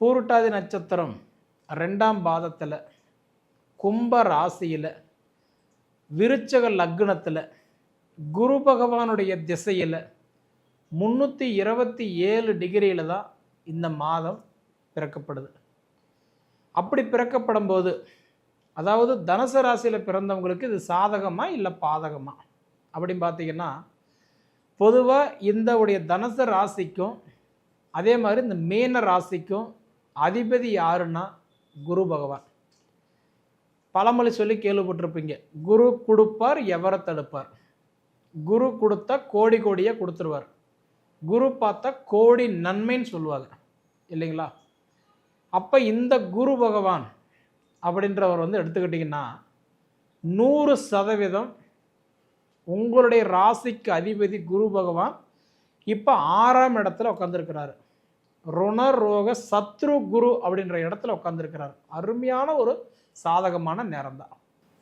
பூருட்டாதி நட்சத்திரம் ரெண்டாம் பாதத்தில் கும்ப ராசியில் விருச்சக லக்னத்தில் குரு பகவானுடைய திசையில் முந்நூற்றி இருபத்தி ஏழு டிகிரியில் தான் இந்த மாதம் பிறக்கப்படுது. அப்படி பிறக்கப்படும் போது அதாவது தனுசு ராசியில் பிறந்தவங்களுக்கு இது சாதகமா இல்லை பாதகமாக அப்படின்னு பார்த்தீங்கன்னா பொதுவாக இந்த உடைய தனுசு ராசிக்கும் அதே மாதிரி இந்த மீன ராசிக்கும் அதிபதி யாருன்னா குரு பகவான். பழமொழி சொல்லி கேள்விப்பட்டிருப்பீங்க குரு கொடுப்பார் எவரை தடுப்பார்? குரு கொடுத்தா கோடி கோடியாக கொடுத்துருவார். குரு பார்த்தா கோடி நன்மைன்னு சொல்லுவாங்க இல்லைங்களா? அப்போ இந்த குரு பகவான் அப்படின்றவர் வந்து எடுத்துக்கிட்டிங்கன்னா நூறு சதவீதம் உங்களுடைய ராசிக்கு அதிபதி குரு பகவான் இப்போ ஆறாம் இடத்துல உட்காந்துருக்கிறாரு ருணரோக சத்ரு குரு அப்படின்ற இடத்துல உட்காந்துருக்கிறார் அருமையான ஒரு சாதகமான நேரம் தான்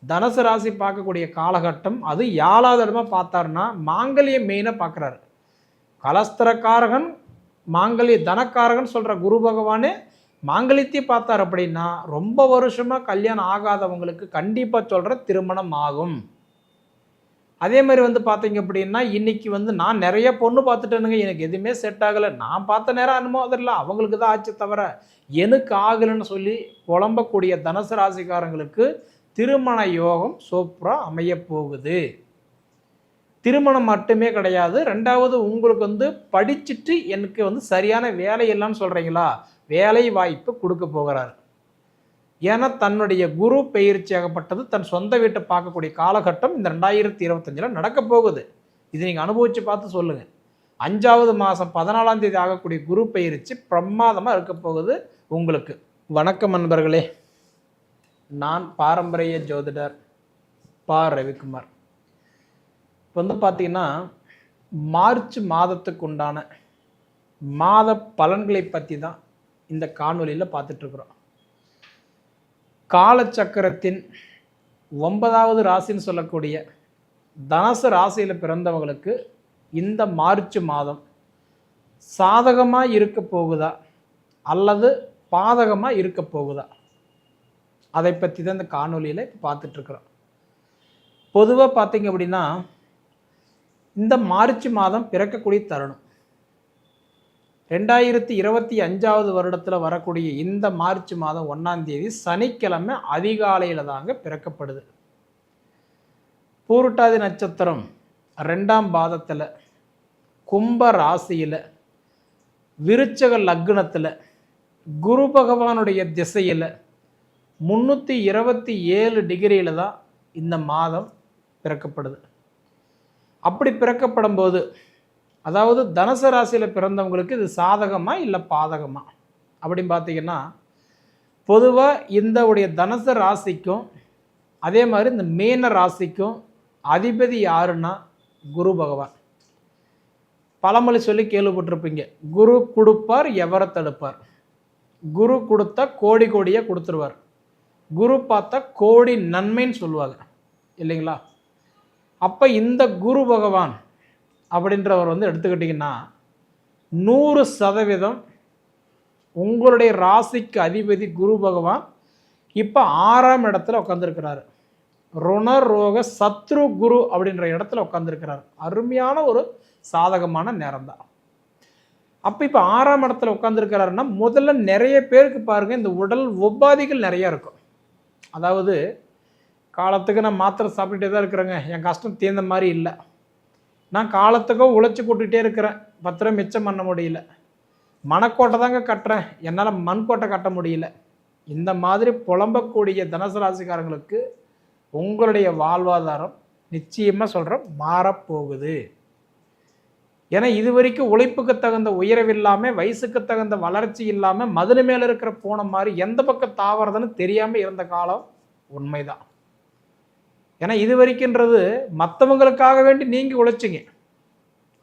தனுசு ராசி பார்க்கக்கூடிய காலகட்டம் அது ஏழாவது இடமா பார்த்தாருன்னா மாங்கல்யம் மெயினாக பார்க்குறாரு. கலஸ்திரக்காரகன் மாங்கல்ய தனக்காரகன் சொல்கிற குரு பகவானே மாங்கலியத்தை பார்த்தார் அப்படின்னா ரொம்ப வருஷமாக கல்யாணம் ஆகாதவங்களுக்கு கண்டிப்பாக சொல்கிற திருமணம் ஆகும். அதே மாதிரி வந்து பார்த்தீங்க அப்படின்னா இன்னைக்கு வந்து நான் நிறைய பொண்ணு பார்த்துட்டேனுங்க. எனக்கு எதுவுமே செட் ஆகலை. நான் பார்த்த நேரம் அனுபவம் இல்லை. அவங்களுக்கு தான் ஆச்சு தவிர எனக்கு ஆகலைன்னு சொல்லி புலம்பக்கூடிய தனுசு ராசிக்காரங்களுக்கு திருமண யோகம் சூப்பராக அமைய போகுது. திருமணம் மட்டுமே கிடையாது. ரெண்டாவது உங்களுக்கு வந்து படிச்சுட்டு எனக்கு வந்து சரியான வேலை இல்லைன்னு சொல்கிறீங்களா வேலை வாய்ப்பு கொடுக்க போகிறாரு. ஏன்னா தன்னுடைய குரு பயிற்சியாகப்பட்டது தன் சொந்த வீட்டை பார்க்கக்கூடிய காலகட்டம் இந்த ரெண்டாயிரத்தி இருபத்தஞ்சில் நடக்க போகுது. இது நீங்கள் அனுபவித்து பார்த்து சொல்லுங்கள் அஞ்சாவது மாதம் பதினாலாம் தேதி ஆகக்கூடிய குரு பயிற்சி பிரமாதமாக இருக்க போகுது உங்களுக்கு. வணக்கம் நண்பர்களே. நான் பாரம்பரிய ஜோதிடர் பா. ரவிக்குமார். இப்போ வந்து பார்த்தீங்கன்னா மார்ச் மாதத்துக்கு உண்டான மாத பலன்களை பற்றி தான் இந்த காணொலியில் பார்த்துட்ருக்குறோம் காலச்சக்கரத்தின் ஒன்பதாவது ராசின்னு சொல்லக்கூடிய தனசு ராசியில் பிறந்தவங்களுக்கு இந்த மார்ச் மாதம் சாதகமாக இருக்க போகுதா? அல்லது பாதகமாக இருக்க போகுதா? அதை பற்றி தான் இந்த காணொலியில் இப்போ பார்த்துட்ருக்குறோம் பொதுவாக பார்த்திங்க அப்படின்னா இந்த மார்ச் மாதம் பிறக்கக்கூடிய தருணம். ரெண்டாயிரத்தி இருபத்தி அஞ்சாவது வருடத்தில் வரக்கூடிய இந்த மார்ச் மாதம் ஒன்றாம் தேதி சனிக்கிழமை அதிகாலையில் தாங்க பிறக்கப்படுது. பூருட்டாதி நட்சத்திரம் ரெண்டாம் பாதத்தில் கும்ப ராசியில் விருச்சக லக்னத்தில் குரு பகவானுடைய திசையில் முந்நூற்றி இருபத்தி ஏழு டிகிரியில் தான் இந்த மாதம் பிறக்கப்படுது. அப்படி பிறக்கப்படும் போது அதாவது தனுசு ராசியில் பிறந்தவங்களுக்கு இது சாதகமா இல்லை பாதகமா? அப்படின்னு பார்த்தீங்கன்னா பொதுவாக இந்த உடைய தனுசு ராசிக்கும் அதே மாதிரி இந்த மீன ராசிக்கும் அதிபதி யாருன்னா குரு பகவான். பழமொழி சொல்லி கேள்விப்பட்டிருப்பீங்க குரு கொடுப்பார் எவரை தடுப்பார்? குரு கொடுத்தா கோடி கோடியாக கொடுத்துருவார். குரு பார்த்தா கோடி நன்மைன்னு சொல்லுவாங்க இல்லைங்களா? அப்போ இந்த குரு பகவான் அப்படின்றவர் வந்து எடுத்துக்கிட்டிங்கன்னா நூறு சதவீதம் உங்களுடைய ராசிக்கு அதிபதி குரு பகவான் இப்போ ஆறாம் இடத்துல உட்காந்துருக்கிறாரு ருணரோக சத்ரு குரு அப்படின்ற இடத்துல உட்காந்துருக்கிறார் அருமையான ஒரு சாதகமான நேரம் தான் அப்போ இப்போ ஆறாம் இடத்துல உட்காந்துருக்கிறாருன்னா முதல்ல நிறைய பேருக்கு பாருங்கள் இந்த உடல் உபாதிகள் நிறையா இருக்கும். அதாவது காலத்துக்கு நான் மாத்திரை சாப்பிட்டுட்டே தான் இருக்கிறேங்க. என் கஷ்டம் தீர்ந்த மாதிரி இல்லை. நான் காலத்துக்கும் உழைச்சி கூட்டுகிட்டே இருக்கிறேன். பத்திரம் மிச்சம் பண்ண முடியல. மணக்கோட்டை தாங்க கட்டுறேன். என்னால் மண்கோட்டை கட்ட முடியல. இந்த மாதிரி புலம்பக்கூடிய தனுசு ராசிக்காரங்களுக்கு உங்களுடைய வாழ்வாதாரம் நிச்சயமாக சொல்கிறேன் மாறப்போகுது. ஏன்னா இது வரைக்கும் உழைப்புக்கு தகுந்த உயரவில்லாமல் வயசுக்கு தகுந்த வளர்ச்சி இல்லாமல் மதுரை மேலே இருக்கிற பூனை மாதிரி எந்த பக்கம் தாவறதுன்னு தெரியாமல் இருந்த காலம் உண்மைதான். ஏன்னா இது வரைக்கின்றது மற்றவங்களுக்காக வேண்டி நீங்கள் உழைச்சிங்க.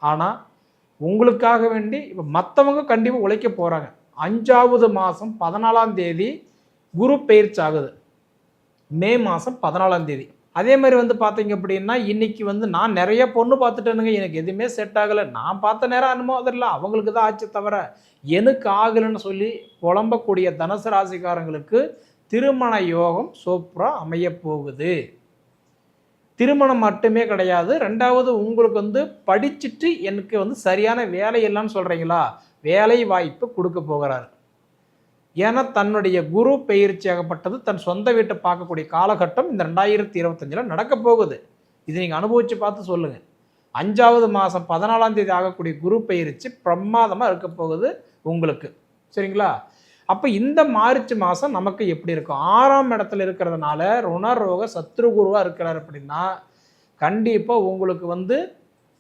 ஆனால் உங்களுக்காக வேண்டி இப்போ மற்றவங்க கண்டிப்பாக உழைக்க போகிறாங்க அஞ்சாவது மாதம் பதினாலாம் தேதி குரு பயிற்சி ஆகுது. மே மாதம் பதினாலாம் தேதி. அதே மாதிரி வந்து பார்த்தீங்க அப்படின்னா இன்னைக்கு வந்து நான் நிறைய பொண்ணு பார்த்துட்டேனுங்க. எனக்கு எதுவுமே செட் ஆகலை. நான் பார்த்த நேரம் அனுபவம் அதில் அவங்களுக்கு தான் ஆச்சு தவிர எனக்கு ஆகலைன்னு சொல்லி புலம்பக்கூடிய தனுசு ராசிக்காரங்களுக்கு திருமண யோகம் சூப்பராக அமைய போகுது. திருமணம் மட்டுமே கிடையாது. ரெண்டாவது உங்களுக்கு வந்து படிச்சுட்டு எனக்கு வந்து சரியான வேலை இல்லைன்னு சொல்கிறீங்களா வேலை வாய்ப்பு கொடுக்க போகிறார். ஏன்னா தன்னுடைய குரு பயிற்சியாகப்பட்டது தன் சொந்த வீட்டை பார்க்கக்கூடிய காலகட்டம் இந்த ரெண்டாயிரத்தி இருபத்தஞ்சில் நடக்க போகுது. இது நீங்கள் அனுபவித்து பார்த்து சொல்லுங்கள் அஞ்சாவது மாதம் பதினாலாம் தேதி ஆகக்கூடிய குரு பயிற்சி பிரமாதமாக இருக்க போகுது உங்களுக்கு. சரிங்களா? அப்போ இந்த மார்ச் மாதம் நமக்கு எப்படி இருக்கும்? ஆறாம் இடத்துல இருக்கிறதுனால ருணரோக சத்ரு குருவாக இருக்கிறார் அப்படின்னா கண்டிப்பாக உங்களுக்கு வந்து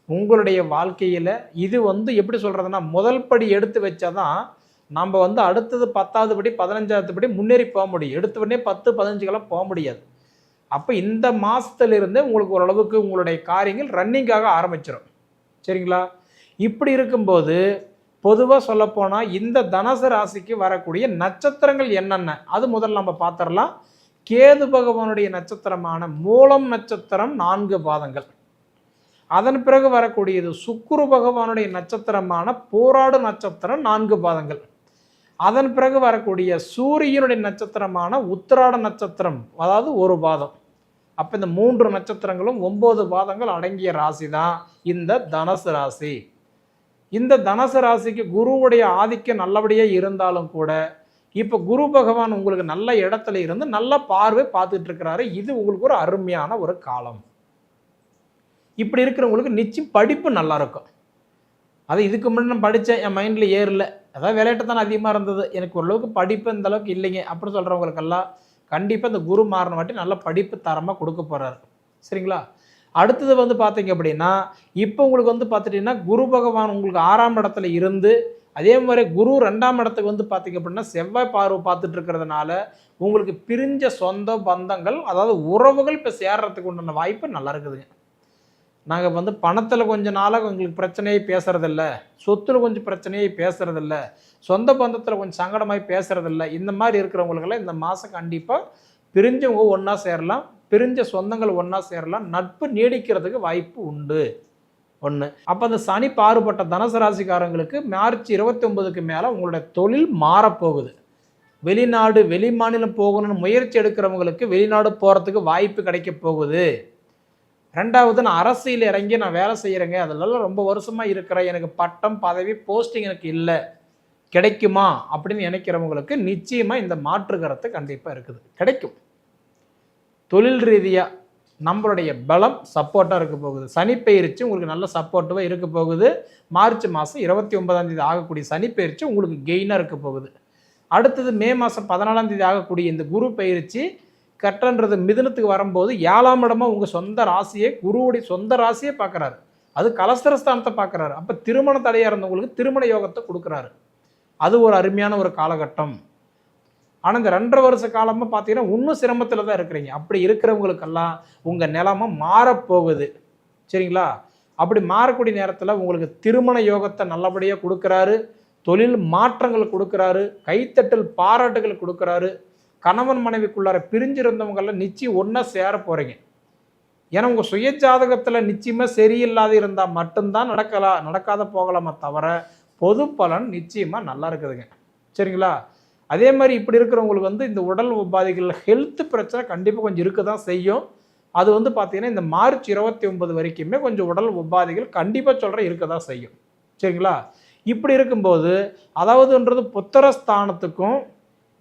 உங்களுடைய வாழ்க்கையில் இது வந்து எப்படி சொல்கிறதுனா முதல் படி எடுத்து வச்சாதான் நம்ம வந்து அடுத்தது பத்தாவது படி பதினஞ்சாவது படி முன்னேறி போக முடியும். எடுத்த உடனே பத்து பதினஞ்சுக்கெல்லாம் போக முடியாது. அப்போ இந்த மாதத்துலேருந்தே உங்களுக்கு ஓரளவுக்கு உங்களுடைய காரியங்கள் ரன்னிங்காக ஆரம்பிச்சிடும் சரிங்களா? இப்படி இருக்கும்போது பொதுவாக சொல்லப்போனால் இந்த தனுசு ராசிக்கு வரக்கூடிய நட்சத்திரங்கள் என்னென்ன? அது முதல்ல நம்ம பார்த்துடலாம் கேது பகவானுடைய நட்சத்திரமான மூலம் நட்சத்திரம் நான்கு பாதங்கள். அதன் பிறகு வரக்கூடியது சுக்குரு பகவானுடைய நட்சத்திரமான போராடு நட்சத்திரம் நான்கு பாதங்கள். அதன் பிறகு வரக்கூடிய சூரியனுடைய நட்சத்திரமான உத்திராட நட்சத்திரம் அதாவது ஒரு பாதம். அப்போ இந்த மூன்று நட்சத்திரங்களும் ஒம்பது பாதங்கள் அடங்கிய ராசி தான் இந்த தனுசு ராசி. இந்த தனுசு ராசிக்கு குருவுடைய ஆதிக்கம் நல்லபடியாக இருந்தாலும் கூட இப்போ குரு பகவான் உங்களுக்கு நல்ல இடத்துல இருந்து நல்ல பார்வை பார்த்துட்டு இருக்கிறாரு. இது உங்களுக்கு ஒரு அருமையான ஒரு காலம். இப்படி இருக்கிறவங்களுக்கு நிச்சயம் படிப்பு நல்லா இருக்கும். அது இதுக்கு முன்னாடி நான் படித்தேன் என் மைண்டில் ஏறல. அதாவது விளையாட்டு அதிகமாக இருந்தது. எனக்கு ஓரளவுக்கு படிப்பு இந்த அளவுக்கு இல்லைங்க. அப்படி சொல்கிறவங்களுக்கெல்லாம் கண்டிப்பாக இந்த குரு மாறின வாட்டி நல்ல படிப்பு தரமாக கொடுக்க போகிறாரு சரிங்களா? அடுத்தது வந்து பார்த்தீங்க அப்படின்னா இப்போ உங்களுக்கு வந்து பார்த்துட்டிங்கன்னா குரு பகவான் உங்களுக்கு ஆறாம் இடத்துல இருந்து அதே மாதிரி குரு ரெண்டாம் இடத்துக்கு வந்து பார்த்தீங்க அப்படின்னா செவ்வாய் பார்வை பார்த்துட்டு இருக்கிறதுனால உங்களுக்கு பிரிஞ்ச சொந்த பந்தங்கள் அதாவது உறவுகள் இப்போ சேர்றதுக்கு உண்டான வாய்ப்பு நல்லா இருக்குதுங்க நாங்கள் வந்து பணத்தில் கொஞ்ச நாளாக எங்களுக்கு பிரச்சனையை பேசுறதில்ல. சொத்தில் கொஞ்சம் பிரச்சனையை பேசுறதில்ல. சொந்த பந்தத்தில் கொஞ்சம் சங்கடமாகி பேசுகிறதில்ல இந்த மாதிரி இருக்கிறவங்களுக்கெல்லாம் இந்த மாதம் கண்டிப்பாக பிரிஞ்சவங்க ஒன்றா சேரலாம். பிரிஞ்ச சொந்தங்கள் ஒன்றா சேரலாம் நட்பு நீடிக்கிறதுக்கு வாய்ப்பு உண்டு. ஒன்று அப்போ அந்த சனி பாறுபட்ட தனுசு ராசிக்காரங்களுக்கு மார்ச் இருபத்தி ஒன்பதுக்கு மேலே உங்களுடைய தொழில் மாறப்போகுது. வெளிநாடு வெளி மாநிலம் போகணும்னு முயற்சி எடுக்கிறவங்களுக்கு வெளிநாடு போகிறதுக்கு வாய்ப்பு கிடைக்க போகுது. ரெண்டாவது நான் அரசியல் இறங்கி நான் வேலை செய்கிறேங்க அதெல்லாம் ரொம்ப வருஷமாக இருக்கிறேன் எனக்கு பட்டம் பதவி போஸ்டிங் எனக்கு இல்லை. கிடைக்குமா? அப்படின்னு நினைக்கிறவங்களுக்கு நிச்சயமாக இந்த மாற்று கருத்து கண்டிப்பாக இருக்குது. கிடைக்கும். தொழில் ரீதியாக நம்மளுடைய பலம் சப்போர்ட்டாக இருக்க போகுது. சனிப்பெயர்ச்சி உங்களுக்கு நல்ல சப்போர்ட்டிவாக இருக்க போகுது. மார்ச் மாதம் இருபத்தி ஒன்பதாம் தேதி ஆகக்கூடிய சனிப்பெயர்ச்சி உங்களுக்கு கெயினாக இருக்க போகுது. அடுத்தது மே மாதம் பதினாலாம் தேதி ஆகக்கூடிய இந்த குரு பயிற்சி கட்டன்றது மிதுனத்துக்கு வரும்போது ஏழாம் இடமா உங்கள் சொந்த ராசியை குருவுடைய சொந்த ராசியை பார்க்குறாரு. அது கலஸ்தரஸ்தானத்தை பார்க்குறாரு. அப்போ திருமண தடையாக இருந்தவங்களுக்கு திருமண யோகத்தை கொடுக்குறாரு. அது ஒரு அருமையான ஒரு காலகட்டம். ஆனால் இந்த ரெண்டரை வருஷ காலமாக பார்த்தீங்கன்னா இன்னும் சிரமத்தில் தான் இருக்கிறீங்க. அப்படி இருக்கிறவங்களுக்கெல்லாம் உங்கள் நிலமை மாறப்போகுது. சரிங்களா? அப்படி மாறக்கூடிய நேரத்தில் உங்களுக்கு திருமண யோகத்தை நல்லபடியாக கொடுக்குறாரு. தொழில் மாற்றங்கள் கொடுக்குறாரு. கைத்தட்டல் பாராட்டுகள் கொடுக்குறாரு. கணவன் மனைவிக்குள்ளார பிரிஞ்சிருந்தவங்கெல்லாம் நிச்சயம் ஒன்றா சேர போகிறீங்க ஏன்னா உங்கள் சுய ஜாதகத்தில் நிச்சயமாக சரியில்லாத இருந்தால் மட்டும்தான் நடக்கலாம் நடக்காத போகலாமே தவிர பொது பலன் நிச்சயமாக நல்லா இருக்குதுங்க. சரிங்களா? அதே மாதிரி இப்படி இருக்கிறவங்களுக்கு வந்து இந்த உடல் உபாதைகள் ஹெல்த் பிரச்சனை கண்டிப்பாக கொஞ்சம் இருக்க தான் செய்யும். அது வந்து பார்த்தீங்கன்னா இந்த மார்ச் இருபத்தி ஒன்பது வரைக்குமே கொஞ்சம் உடல் உபாதைகள் கண்டிப்பாக சொல்கிற இருக்க தான் செய்யும். சரிங்களா? இப்படி இருக்கும்போது அதாவதுன்றது புத்திரஸ்தானத்துக்கும்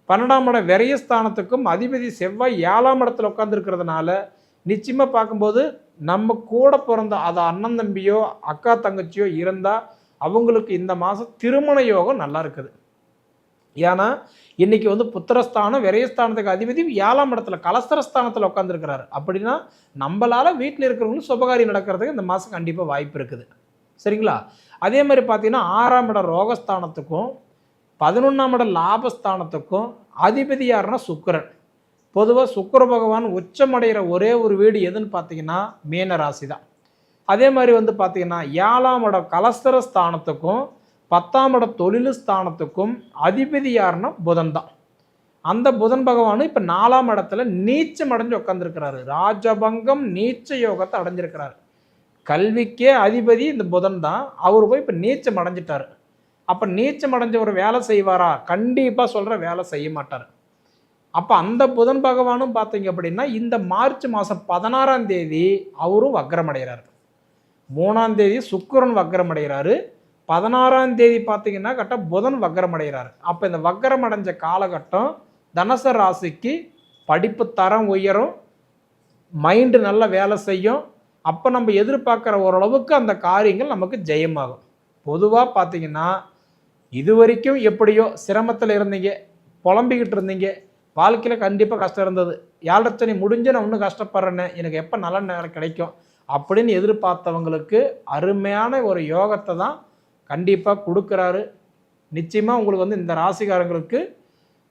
பன்னெண்டாம் இடம் விரயஸ்தானத்துக்கும் அதிபதி செவ்வாய் ஏழாம் இடத்துல உட்காந்துருக்கிறதுனால நிச்சயமாக பார்க்கும்போது நம்ம கூட பிறந்த அது அண்ணன் தம்பியோ அக்கா தங்கச்சியோ இருந்தால் அவங்களுக்கு இந்த மாதம் திருமண யோகம் நல்லா இருக்குது. ஏன்னா இன்னைக்கு வந்து புத்திரஸ்தானம் விரயஸ்தானத்துக்கு அதிபதி ஏழாம் இடத்துல கலஸ்தரஸ்தானத்தில் உட்காந்துருக்கிறாரு அப்படின்னா நம்மளால் வீட்டில் இருக்கிறவங்களும் சுபகாரியம் நடக்கிறதுக்கு இந்த மாதம் கண்டிப்பாக வாய்ப்பு இருக்குது. சரிங்களா? அதே மாதிரி பார்த்தீங்கன்னா ஆறாம் இடம் ரோகஸ்தானத்துக்கும் பதினொன்றாம் இடம் லாபஸ்தானத்துக்கும் அதிபதி யாருன்னா சுக்கரன். பொதுவாக சுக்கர பகவான் உச்சமடைகிற ஒரே ஒரு வீடு எதுன்னு பார்த்தீங்கன்னா மீன ராசி தான் அதே மாதிரி வந்து பார்த்தீங்கன்னா ஏழாம் இடம் கலஸ்தர ஸ்தானத்துக்கும் பத்தாம் இட தொழில் ஸ்தானத்துக்கும் அதிபதி யாருன்னா புதன் தான். அந்த புதன் பகவானும் இப்போ நாலாம் இடத்துல நீச்சம் அடைஞ்சு உட்காந்துருக்கிறாரு ராஜபங்கம் நீச்ச யோகத்தை அடைஞ்சிருக்கிறாரு. கல்விக்கே அதிபதி இந்த புதன் தான். அவர் போய் இப்போ நீச்சம் அடைஞ்சிட்டாரு. அப்போ நீச்சம் அடைஞ்சவர் வேலை செய்வாரா? கண்டிப்பாக சொல்கிற வேலை செய்ய மாட்டார். அப்போ அந்த புதன் பகவானும் பார்த்தீங்க அப்படின்னா இந்த மார்ச் மாதம் பதினாறாம் தேதி அவரும் வக்கரமடைகிறார் மூணாம் தேதி சுக்கரன் வக்ரம் அடைகிறாரு பதினாறாம் தேதி பார்த்தீங்கன்னா கரெக்டாக புதன் வக்கரமடைகிறாரு. அப்போ இந்த வக்கரம் அடைஞ்ச காலகட்டம் தனுசு ராசிக்கு படிப்பு தரம் உயரும் மைண்டு நல்லா வேலை செய்யும். அப்போ நம்ம எதிர்பார்க்குற ஓரளவுக்கு அந்த காரியங்கள் நமக்கு ஜெயமாகும். பொதுவாக பார்த்தீங்கன்னா இது வரைக்கும் எப்படியோ சிரமத்தில் இருந்தீங்க புலம்பிக்கிட்டு இருந்தீங்க. வாழ்க்கையில் கண்டிப்பாக கஷ்டம் இருந்தது. ஏழரை முடிஞ்சு நான் இன்னும் கஷ்டப்படுறேன்னு எனக்கு எப்போ நல்ல நேரம் கிடைக்கும் அப்படின்னு எதிர்பார்த்தவங்களுக்கு அருமையான ஒரு யோகத்தை தான் கண்டிப்பாக கொடுக்குறாரு. நிச்சயமாக உங்களுக்கு வந்து இந்த ராசிகாரங்களுக்கு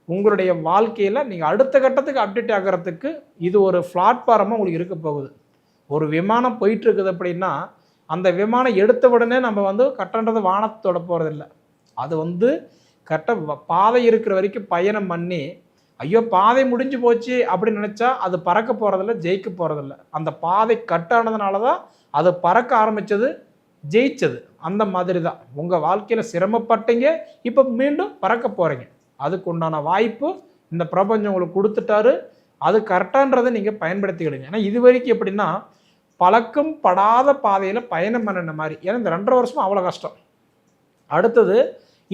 உங்களுடைய வாழ்க்கையில் நீங்கள் அடுத்த கட்டத்துக்கு அப்டேட் ஆகிறதுக்கு இது ஒரு பிளாட்ஃபார்மாக உங்களுக்கு இருக்க போகுது. ஒரு விமானம் போயிட்டுருக்குது அப்படின்னா அந்த விமானம் எடுத்த உடனே நம்ம வந்து கட்டன்றது வானத்தோட போகிறதில்ல அது வந்து கரெக்டாக பாதை இருக்கிற வரைக்கும் பயணம் பண்ணி ஐயோ பாதை முடிஞ்சு போச்சு அப்படின்னு நினச்சா அது பறக்க போகிறதில்ல ஜெயிக்க போகிறதில்ல அந்த பாதை கட்டானதுனால தான் அது பறக்க ஆரம்பித்தது ஜெயிச்சது. அந்த மாதிரி தான் உங்கள் வாழ்க்கையில் சிரமப்பட்டீங்க இப்போ மீண்டும் பறக்க போகிறீங்க அதுக்கு உண்டான வாய்ப்பு இந்த பிரபஞ்சம் உங்களுக்கு கொடுத்துட்டாரு. அது கரெக்டான்றதை நீங்கள் பயன்படுத்திக்கிடுங்க. ஏன்னா இது வரைக்கும் எப்படின்னா பழக்கம் படாத பாதையில் பயணம் பண்ணின மாதிரி. ஏன்னா இந்த ரெண்டரை வருஷமும் அவ்வளோ கஷ்டம். அடுத்தது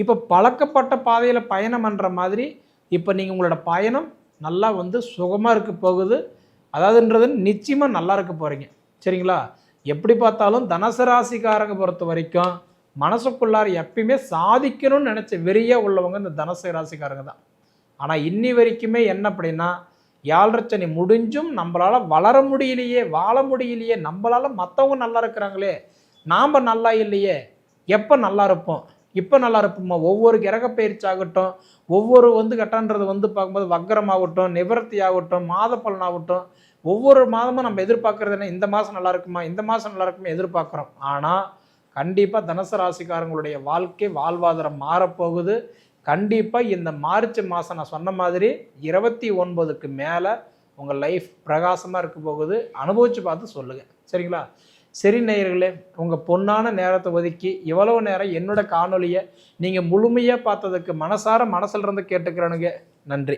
இப்போ பழக்கப்பட்ட பாதையில் பயணம் பண்ணுற மாதிரி இப்போ நீங்கள் உங்களோட பயணம் நல்லா வந்து சுகமாக இருக்க போகுது. அதாவதுன்றது நிச்சயமாக நல்லா இருக்க போகிறீங்க சரிங்களா? எப்படி பார்த்தாலும் தனுசு ராசிக்காரங்க பொறுத்த வரைக்கும் மனசுக்குள்ளார எப்பயுமே சாதிக்கணும்னு நினச்ச வெறியாக உள்ளவங்க இந்த தனுசு ராசிக்காரங்க தான். ஆனால் இன்னி வரைக்குமே என்ன அப்படின்னா யாழ்ரச்சனை முடிஞ்சும் நம்மளால் வளர முடியலையே வாழ முடியலையே நம்மளால் மற்றவங்க நல்லா இருக்கிறாங்களே நாம் நல்லா இல்லையே எப்போ நல்லா இருப்போம்? இப்போ நல்லா இருப்போமா? ஒவ்வொரு கிரக பயிற்சி ஆகட்டும் ஒவ்வொரு வந்து கட்டன்றது வந்து பார்க்கும்போது வக்கரம் ஆகட்டும் நிவர்த்தி ஆகட்டும் மாத பலனாகட்டும் ஒவ்வொரு மாதமும் நம்ம எதிர்பார்க்கறது என்ன? இந்த மாதம் நல்லா இருக்குமா? இந்த மாதம் நல்லா இருக்குமா? எதிர்பார்க்குறோம். ஆனால் கண்டிப்பாக தனுசு ராசிக்காரங்களுடைய வாழ்க்கை வாழ்வாதாரம் மாறப்போகுது. கண்டிப்பாக இந்த மார்ச் மாதம் நான் சொன்ன மாதிரி இருபத்தி ஒன்பதுக்கு மேலே உங்கள் லைஃப் பிரகாசமாக இருக்க போகுது. அனுபவித்து பார்த்து சொல்லுங்கள் சரிங்களா? சரி நேயர்களே உங்கள் பொன்னான நேரத்தை ஒதுக்கி இவ்வளவு நேரம் என்னோட காணொலியை நீங்கள் முழுமையாக பார்த்ததுக்கு மனசார மனசில் இருந்து கேட்டுக்கிறனுங்க. நன்றி.